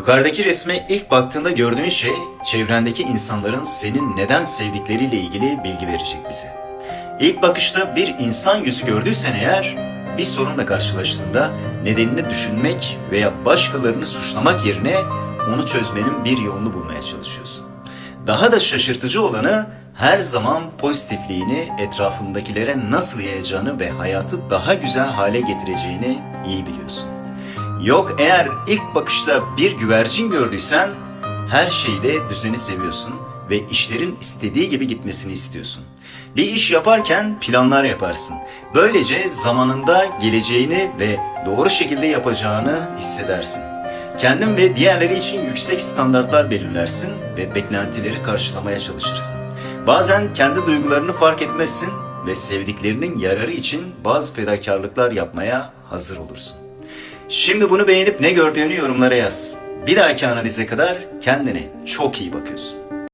Yukarıdaki resme ilk baktığında gördüğün şey çevrendeki insanların senin neden sevdikleriyle ilgili bilgi verecek bize. İlk bakışta bir insan yüzü gördüysen eğer bir sorunla karşılaştığında nedenini düşünmek veya başkalarını suçlamak yerine onu çözmenin bir yolunu bulmaya çalışıyorsun. Daha da şaşırtıcı olanı her zaman pozitifliğini etrafındakilere nasıl yayacağını ve hayatı daha güzel hale getireceğini iyi biliyorsun. Yok eğer ilk bakışta bir güvercin gördüysen her şeyde düzeni seviyorsun ve işlerin istediği gibi gitmesini istiyorsun. Bir iş yaparken planlar yaparsın. Böylece zamanında geleceğini ve doğru şekilde yapacağını hissedersin. Kendin ve diğerleri için yüksek standartlar belirlersin ve beklentileri karşılamaya çalışırsın. Bazen kendi duygularını fark etmezsin ve sevdiklerinin yararı için bazı fedakarlıklar yapmaya hazır olursun. Şimdi bunu beğenip ne gördüğünü yorumlara yaz. Bir dahaki analize kadar kendine çok iyi bakıyorsun.